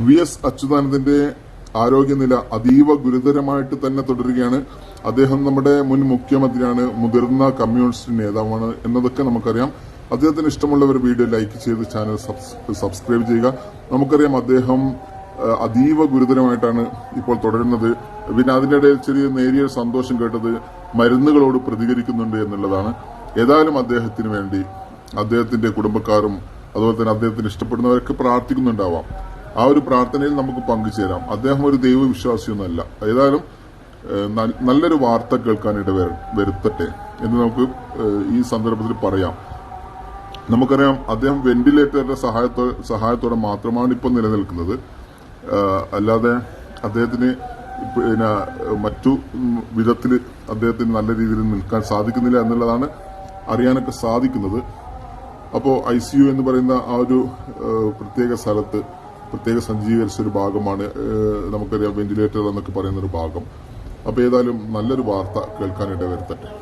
V S അച്യുതാനന്ദന്റെ ആരോഗ്യനില അതീവ ഗുരുതരമായിട്ട് തന്നെ തുടരുകയാണ്. അദ്ദേഹം നമ്മുടെ മുൻ മുഖ്യമന്ത്രിയാണ് മുതിർന്ന കമ്മ്യൂണിസ്റ്റ് നേതാവാണ് എന്നതൊക്കെ നമുക്കറിയാം. അദ്ദേഹത്തിന് ഇഷ്ടമുള്ളവർ വീഡിയോ ലൈക്ക് ചെയ്ത് ചാനൽ സബ്സ്ക്രൈബ് ചെയ്യുക. നമുക്കറിയാം അദ്ദേഹം അതീവ ഗുരുതരമായിട്ടാണ് ഇപ്പോൾ തുടരുന്നത്. പിന്നെ ഇടയിൽ ചെറിയ നേരിയ സന്തോഷം കേട്ടത് മരുന്നുകളോട് പ്രതികരിക്കുന്നുണ്ട് എന്നുള്ളതാണ്. ഏതായാലും അദ്ദേഹത്തിന് വേണ്ടി അദ്ദേഹത്തിന്റെ കുടുംബക്കാരും അതുപോലെ തന്നെ അദ്ദേഹത്തിന് ഇഷ്ടപ്പെടുന്നവരൊക്കെ പ്രാർത്ഥിക്കുന്നുണ്ടാവാം. ആ ഒരു പ്രാർത്ഥനയിൽ നമുക്ക് പങ്കുചേരാം. അദ്ദേഹം ഒരു ദൈവവിശ്വാസിയൊന്നുമല്ല. ഏതായാലും നല്ലൊരു വാർത്ത കേൾക്കാൻ ഇട വരുത്തട്ടെ എന്ന് നമുക്ക് ഈ സന്ദർഭത്തിൽ പറയാം. നമുക്കറിയാം അദ്ദേഹം വെന്റിലേറ്ററിന്റെ സഹായത്തോ സഹായത്തോടെ മാത്രമാണ് ഇപ്പൊ നിലനിൽക്കുന്നത്. അല്ലാതെ അദ്ദേഹത്തിന് പിന്നെ മറ്റു വിധത്തിൽ അദ്ദേഹത്തിന് നല്ല രീതിയിൽ നിൽക്കാൻ സാധിക്കുന്നില്ല എന്നുള്ളതാണ് അറിയാനൊക്കെ സാധിക്കുന്നത്. അപ്പോൾ ഐ സി യു എന്ന് പറയുന്ന ആ ഒരു പ്രത്യേക സ്ഥലത്ത് പ്രത്യേക സജ്ജീകരിച്ച ഒരു ഭാഗമാണ് നമുക്കറിയാം വെന്റിലേറ്റർ എന്നൊക്കെ പറയുന്ന ഒരു ഭാഗം. അപ്പോൾ ഏതായാലും നല്ലൊരു വാർത്ത കേൾക്കാനിട വരുത്തട്ടെ